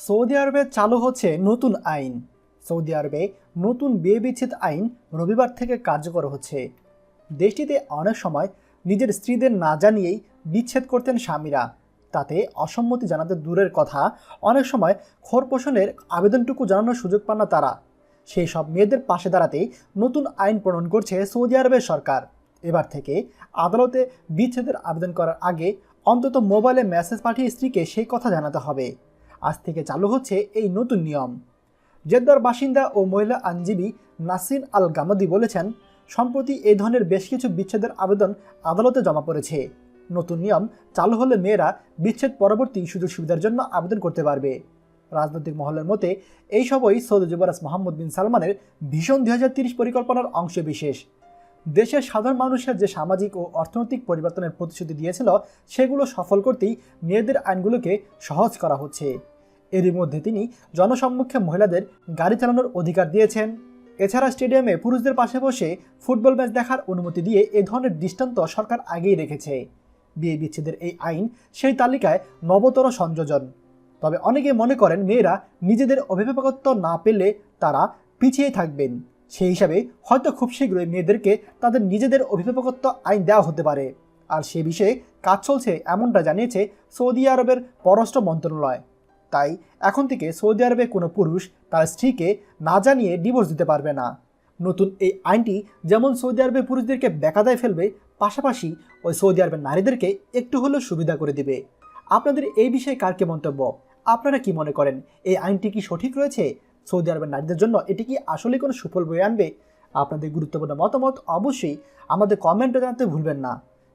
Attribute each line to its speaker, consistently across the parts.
Speaker 1: Saudi আরবে চালু হচ্ছে নতুন আইন। সৌদি আরবে নতুন বিয়ে বিচ্ছেদ আইন রবিবার থেকে কার্যকর হচ্ছে। দেশটিতে অনেক সময় নিজের স্ত্রীদের না জানিয়েই বিচ্ছেদ করতেন স্বামীরা। তাতে অসম্মতি জানাতে দূরের কথা, অনেক সময় খোরপোষণের আবেদনটুকু জানানোর সুযোগ পান না তারা। সেই সব মেয়েদের পাশে দাঁড়াতেই নতুন আইন প্রণয়ন করছে সৌদি আরবের সরকার। এবার থেকে আদালতে বিচ্ছেদের আবেদন করার আগে অন্তত মোবাইলে মেসেজ পাঠিয়ে স্ত্রীকে সেই কথা জানাতে হবে। আজ থেকে চালু হচ্ছে এই নতুন নিয়ম। জেদ্দার বাসিন্দা ও মহিলা আইনজীবী নাসিন আল গামাদি বলেছেন, সম্প্রতি এই ধরনের বেশ কিছু বিচ্ছেদের আবেদন আদালতে জমা পড়েছে। নতুন নিয়ম চালু হলে মেয়েরা বিচ্ছেদ পরবর্তী সুযোগ সুবিধার জন্য আবেদন করতে পারবে। রাজনৈতিক মহলের মতে, এই সবই সৌদি যুবরাজ মোহাম্মদ বিন সালমানের ভীষণ দুই পরিকল্পনার অংশ বিশেষ। দেশের সাধারণ মানুষের যে সামাজিক ও অর্থনৈতিক পরিবর্তনের প্রতিশ্রুতি দিয়েছিল, সেগুলো সফল করতেই মেয়েদের আইনগুলোকে সহজ করা হচ্ছে। এরই মধ্যে তিনি জনসম্মুখে মহিলাদের গাড়ি চালানোর অধিকার দিয়েছেন। এছাড়া স্টেডিয়ামে পুরুষদের পাশে বসে ফুটবল ম্যাচ দেখার অনুমতি দিয়ে এ ধরনের দৃষ্টান্ত সরকার আগেই রেখেছে। বিয়ে বিচ্ছেদের এই আইন সেই তালিকায় নবতর সংযোজন। তবে অনেকে মনে করেন মেয়েরা নিজেদের অভিভাবকত্ব না পেলে তারা পিছিয়ে থাকবেন। সেই হিসাবে হয়তো খুব শীঘ্রই মেয়েদেরকে তাদের নিজেদের অভিভাবকত্ব আইন দেওয়া হতে পারে। আর সে বিষয়ে কাজ চলছে এমনটা জানিয়েছে সৌদি আরবের পররাষ্ট্র মন্ত্রণালয়। তাই এখন থেকে সৌদি আরবে কোনো পুরুষ তার স্ত্রীকে না জানিয়ে ডিভোর্স দিতে পারবে না। নতুন এই আইনটি যেমন সৌদি আরবে পুরুষদেরকে বেকাদায় ফেলবে, পাশাপাশি ওই সৌদি আরবের নারীদেরকে একটু হলেও সুবিধা করে দিবে। আপনাদের এই বিষয়ে কার কি মন্তব্য? আপনারা কি মনে করেন? এই আইনটি কি সঠিক রয়েছে? সৌদি আরবের নারীদের জন্য এটি কি আসলে কোনো সুফল বয়ে আনবে? আপনাদের গুরুত্বপূর্ণ মতামত অবশ্যই আমাদের কমেন্টে জানাতে ভুলবেন না।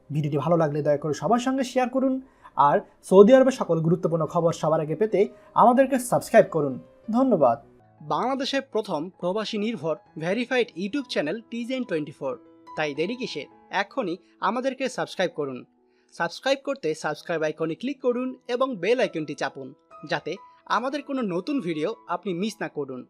Speaker 1: ভিডিওটি ভালো লাগলে দয়া করে সবার সঙ্গে শেয়ার করুন। আর সৌদি আরবের সকল গুরুত্বপূর্ণ খবর সবার আগে পেতে আমাদেরকে সাবস্ক্রাইব করুন। ধন্যবাদ।
Speaker 2: বাংলাদেশের প্রথম প্রবাসী নির্ভর ভেরিফাইড ইউটিউব চ্যানেল টিজেন টোয়েন্টি ফোর। তাই দেরি কিসের এখনই আমাদেরকে সাবস্ক্রাইব করুন। সাবস্ক্রাইব করতে সাবস্ক্রাইব আইকনে ক্লিক করুন এবং বেল আইকনটি চাপুন, যাতে আমাদের কোনো নতুন ভিডিও আপনি মিস না করুন।